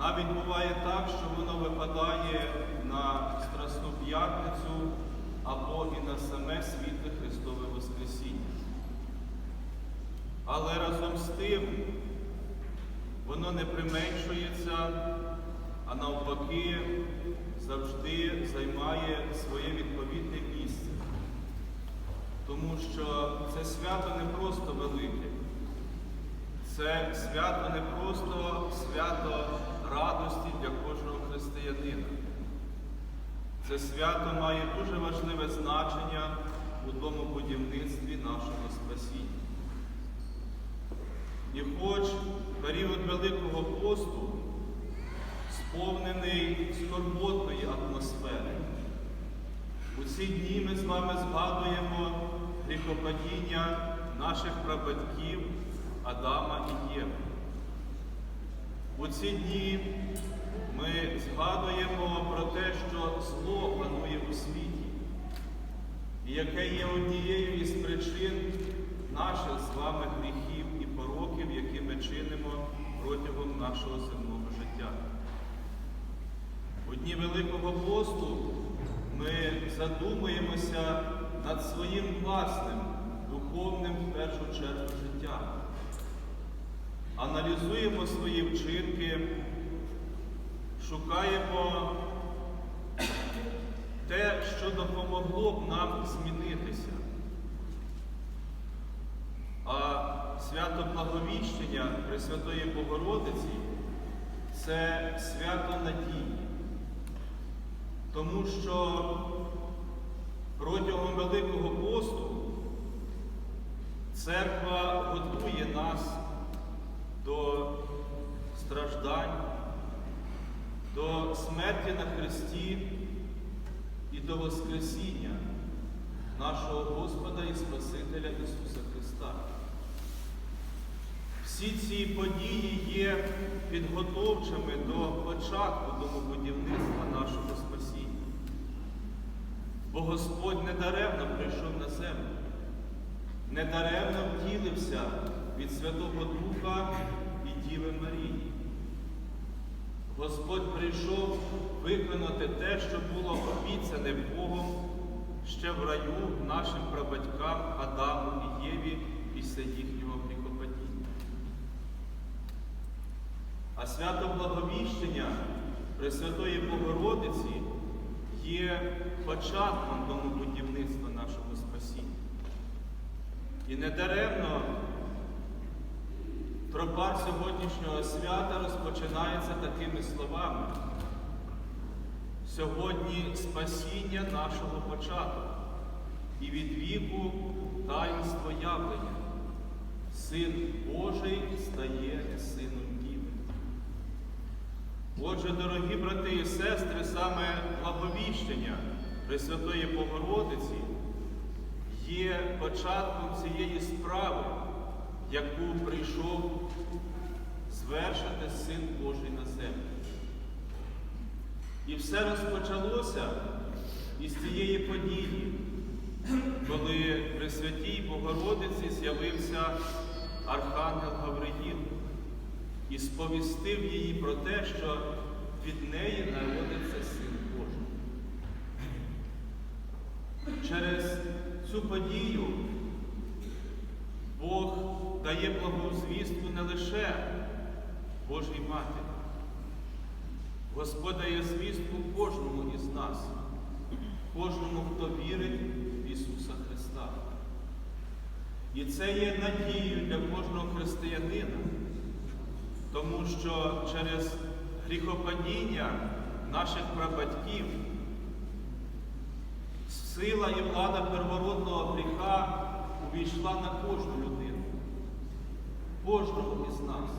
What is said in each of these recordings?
Навіть буває так, що воно випадає на Страсну п'ятницю або і на саме світле Христове Воскресіння. Але разом з тим воно не применшується, а навпаки завжди займає своє відповідне місце. Тому що це свято не просто велике, це свято не просто свято радості для кожного християнина. Це свято має дуже важливе значення у домобудівництві нашого спасіння. І хоч період Великого посту сповнений скорботної атмосфери, у ці дні ми з вами згадуємо гріхопадіння наших прабатьків Адама і Єви. У ці дні ми згадуємо про те, що зло панує у світі, і яке є однією із причин наших з вами гріхів і пороків, які ми чинимо протягом нашого земного життя. У дні Великого посту ми задумуємося над своїм власним духовним в першу чергу життям. Аналізуємо свої вчинки, шукаємо те, що допомогло б нам змінитися. А свято Благовіщення Пресвятої Богородиці це свято надії. Тому що протягом Великого посту церква готує нас до страждань, до смерті на Христі і до Воскресіння нашого Господа і Спасителя Ісуса Христа. Всі ці події є підготовчими до початку домобудівництва нашого спасіння. Бо Господь недаремно прийшов на землю, недаремно втілився від Святого Духа і Діви Марії. Господь прийшов виконати те, що було обіцяне Богом ще в раю нашим прабатькам Адаму і Єві після їхнього гріхопадіння. А свято Благовіщення Пресвятої Богородиці є початком домобудівництва нашого спасіння. І недаремно тропар сьогоднішнього свята розпочинається такими словами. Сьогодні спасіння нашого початку і від віку таїнство явлення. Син Божий стає сином Діви. Отже, дорогі брати і сестри, саме благовіщення Пресвятої Богородиці є початком цієї яку прийшов звершити Син Божий на землю. І все розпочалося із цієї події, коли при святій Богородиці з'явився Архангел Гавриїл і сповістив її про те, що від неї народиться Син Божий. Через цю подію Бог дає благозвістку не лише Божій Матері. Господь дає звістку кожному із нас, кожному, хто вірить в Ісуса Христа. І це є надією для кожного християнина, тому що через гріхопадіння наших прабатьків сила і влада первородного гріха увійшла на кожну людину, кожного із нас.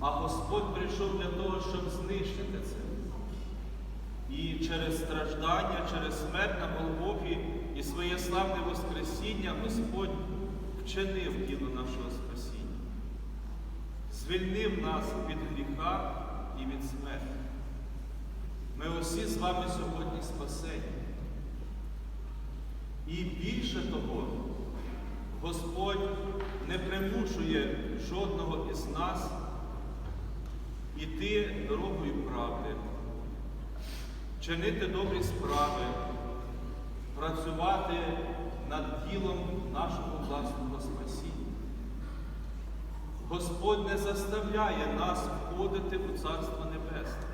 А Господь прийшов для того, щоб знищити це. І через страждання, через смерть на Голгофі і своє славне Воскресіння Господь вчинив діло нашого спасіння, звільнив нас від гріха і від смерті. Ми усі з вами сьогодні спасені. І більше того, Господь не примушує жодного із нас іти дорогою правди, чинити добрі справи, працювати над ділом нашого власного спасіння. Господь не заставляє нас входити у Царство Небесне,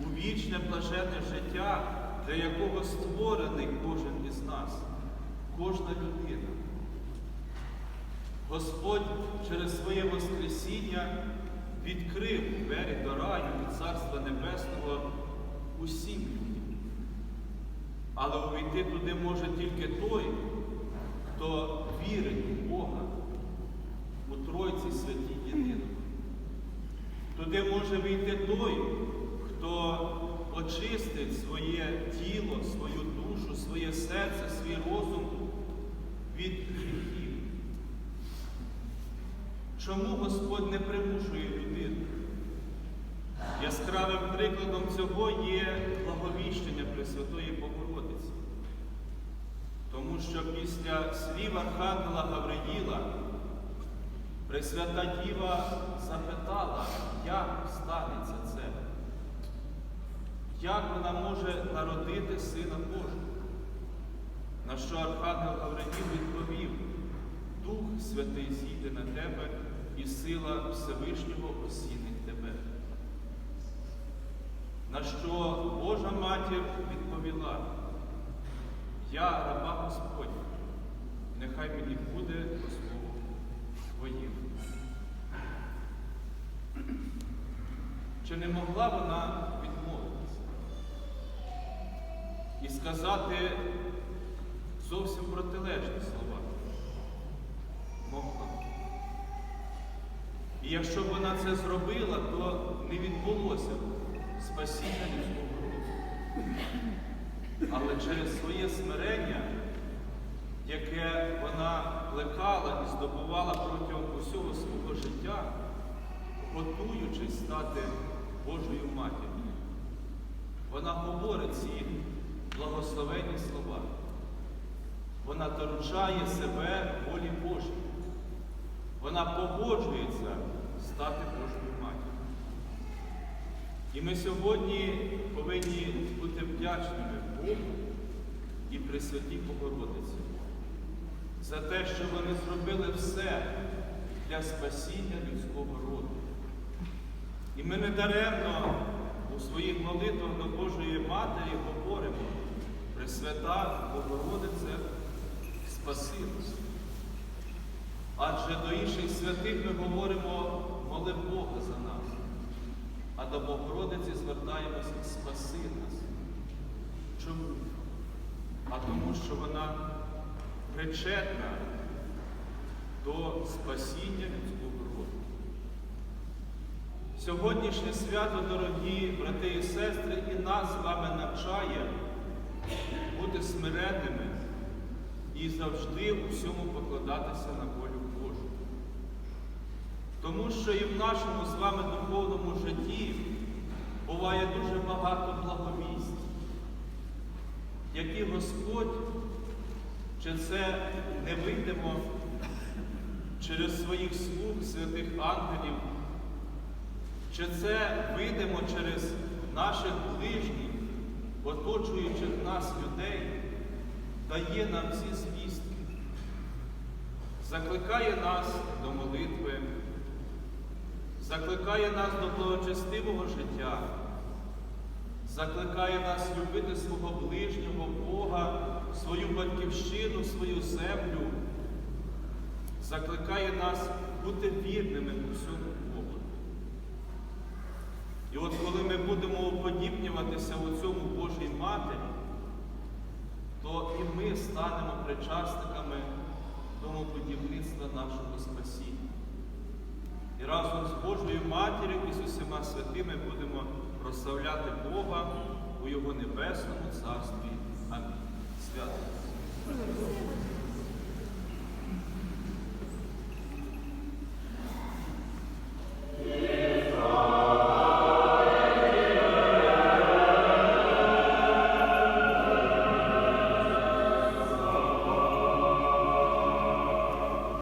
у вічне блаженне життя, для якого створений кожен із нас, кожна людина. Господь через своє Воскресіння відкрив двері до раю і Царства Небесного усім людям. Але увійти туди може тільки той, хто вірить у Бога, у Тройці Святій Єдиного. Туди може війти той, хто очистить своє тіло, свою душу, своє серце, свій розум від гріхів. Чому Господь не примушує людину? Яскравим прикладом цього є благовіщення Пресвятої Богородиці. Тому що після слів Архангела Гавриїла Пресвята Діва запитала, як станеться це, як вона може народити Сина Божого. На що Архангел Гавриїл відповів, Дух Святий зійде на тебе, і сила Всевишнього осінить тебе. На що Божа матір відповіла, я раба Господня, нехай мені буде по Твоїм. Чи не могла вона відмовитися і сказати зовсім протилежні слова? І якщо б вона це зробила, то не відбулося б спасіння людського роду. Але через своє смирення, яке вона плекала і здобувала протягом усього свого життя, готуючись стати Божою матір'ю, вона говорить ці благословенні слова. Вона доручає себе волі Божій. Вона погоджується стати Божою матір'ю. І ми сьогодні повинні бути вдячними Богу і Пресвятій Богородиці за те, що вони зробили все для спасіння людського роду. І ми не даремно у своїх молитвах до Божої Матері говоримо, Пресвята Богородице, спаси нас. Адже до інших святих ми говоримо, моли Бога за нас, а до Богородиці звертаємося спаси нас. Чому? А тому, що вона причетна до спасіння людського роду. Сьогоднішнє свято, дорогі брати і сестри, і нас з вами навчає бути смиренними і завжди у всьому покладатися на волю. Тому що і в нашому з вами духовному житті буває дуже багато благовість, які Господь, чи це не вийдемо через своїх слуг, святих ангелів, чи це вийдемо через наших ближніх, оточуючих нас людей, дає нам ці звістки, закликає нас до молитви, закликає нас до благочестивого життя, закликає нас любити свого ближнього Бога, свою батьківщину, свою землю, закликає нас бути вірними у всьому Богу. І от коли ми будемо уподібнюватися у цьому Божій Матері, то і ми станемо причасниками домоподібництва нашого спасіння. І разом з Божою Матір'ю і з усіма святими будемо прославляти Бога у Його небесному царстві. Амінь. Свято.